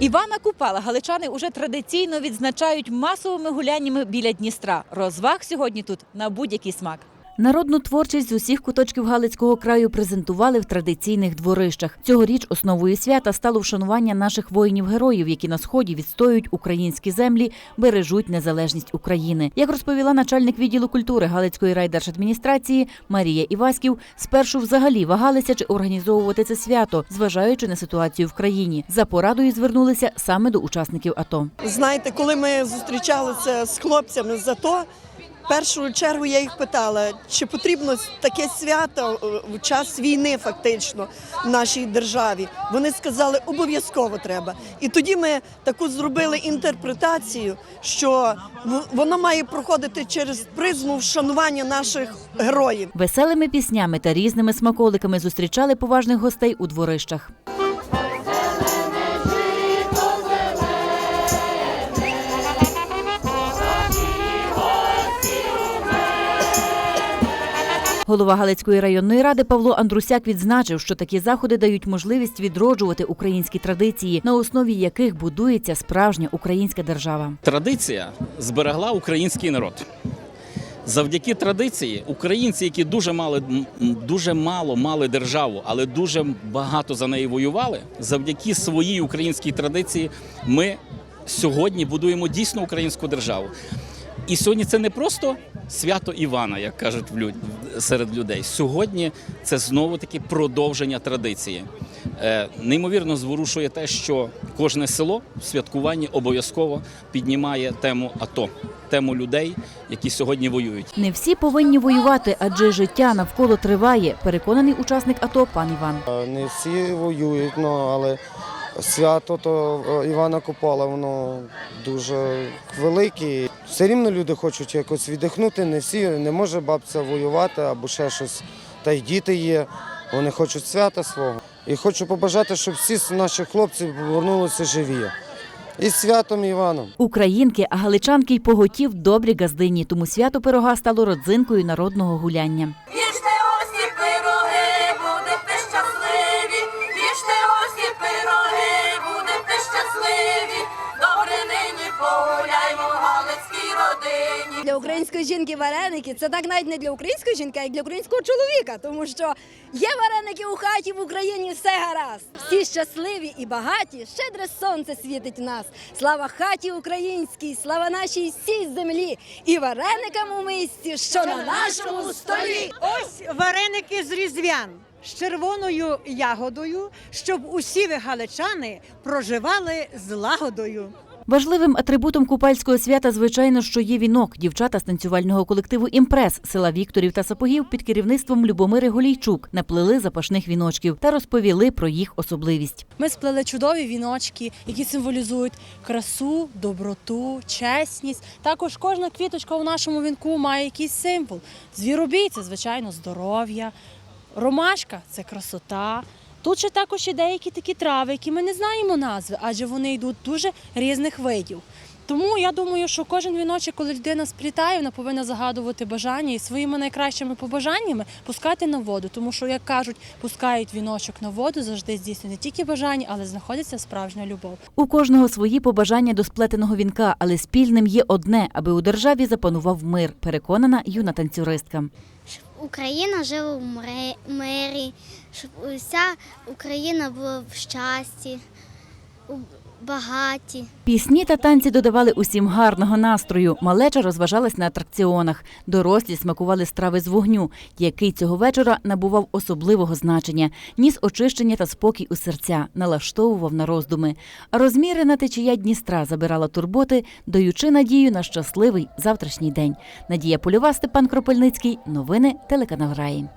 Івана Купала галичани уже традиційно відзначають масовими гуляннями біля Дністра. Розваг сьогодні тут на будь-який смак. Народну творчість з усіх куточків Галицького краю презентували в традиційних дворищах. Цьогоріч основою свята стало вшанування наших воїнів-героїв, які на сході відстоюють українські землі, бережуть незалежність України. Як розповіла начальник відділу культури Галицької райдержадміністрації Марія Іваськів, спершу взагалі вагалися чи організовувати це свято, зважаючи на ситуацію в країні. За порадою звернулися саме до учасників АТО. Знаєте, коли ми зустрічалися з хлопцями з АТО, в першу чергу я їх питала, чи потрібно таке свято е, в час війни, фактично, в нашій державі. Вони сказали, обов'язково треба. І тоді ми таку зробили інтерпретацію, що воно має проходити через призму вшанування наших героїв. Веселими піснями та різними смаколиками зустрічали поважних гостей у дворищах. Голова Галицької районної ради Павло Андрусяк відзначив, що такі заходи дають можливість відроджувати українські традиції, на основі яких будується справжня українська держава. Традиція зберегла український народ. Завдяки традиції українці, які дуже мали дуже мало мали державу, але дуже багато за неї воювали. Завдяки своїй українській традиції ми сьогодні будуємо дійсно українську державу. І сьогодні це не просто свято Івана, як кажуть в. Серед людей. Сьогодні це знову таки продовження традиції. Е, неймовірно зворушує те, що кожне село в святкуванні обов'язково піднімає тему АТО, тему людей, які сьогодні воюють. Не всі повинні воювати, адже життя навколо триває. Переконаний учасник АТО пан Іван. Е, Не всі воюють, ну, але свято то е, Івана Купала, воно дуже велике. Все рівно люди хочуть якось віддихнути, не всі, не може бабця воювати або ще щось. Та й діти є, вони хочуть свята свого. І хочу побажати, щоб всі наші хлопці повернулися живі. І святом Іваном. Українки, а галичанки й поготів добрі газдині, тому свято пирога стало родзинкою народного гуляння. Української жінки вареники це так навіть не для української жінки, а й для українського чоловіка, тому що є вареники у хаті в Україні, все гаразд. Всі щасливі і багаті, щедре сонце світить нас. Слава хаті українській, слава нашій всій землі і вареникам у мисці, що на нашому столі. Ось вареники з різдвян з червоною ягодою, щоб усі ви галичани проживали з лагодою. Важливим атрибутом купальського свята, звичайно, що є вінок. Дівчата з танцювального колективу Імпрес села Вікторів та Сапогів під керівництвом Любомири Голійчук наплели запашних віночків та розповіли про їх особливість. Ми сплели чудові віночки, які символізують красу, доброту, чесність. Також кожна квіточка у нашому вінку має якийсь символ. Звіробій це, звичайно, здоров'я, ромашка це красота. Тут ще також є деякі такі трави, які ми не знаємо назви, адже вони йдуть дуже різних видів. Тому я думаю, що кожен віночок, коли людина сплітає, вона повинна загадувати бажання і своїми найкращими побажаннями пускати на воду. Тому що, як кажуть, пускають віночок на воду, завжди здійснює не тільки бажання, але знаходиться справжня любов. У кожного свої побажання до сплетеного вінка, але спільним є одне, аби у державі запанував мир. Переконана юна танцюристка. щоб Україна жила в мре- мирі, щоб вся Україна була в щасті, багаті. Пісні та танці додавали усім гарного настрою. Малеча розважалась на атракціонах. Дорослі смакували страви з вогню, який цього вечора набував особливого значення, ніс очищення та спокій у серця, налаштовував на роздуми. Розмірена течія Дністра забирала турботи, даючи надію на щасливий завтрашній день. Надія Польова, Степан Кропельницький. Новини телеканал Раї.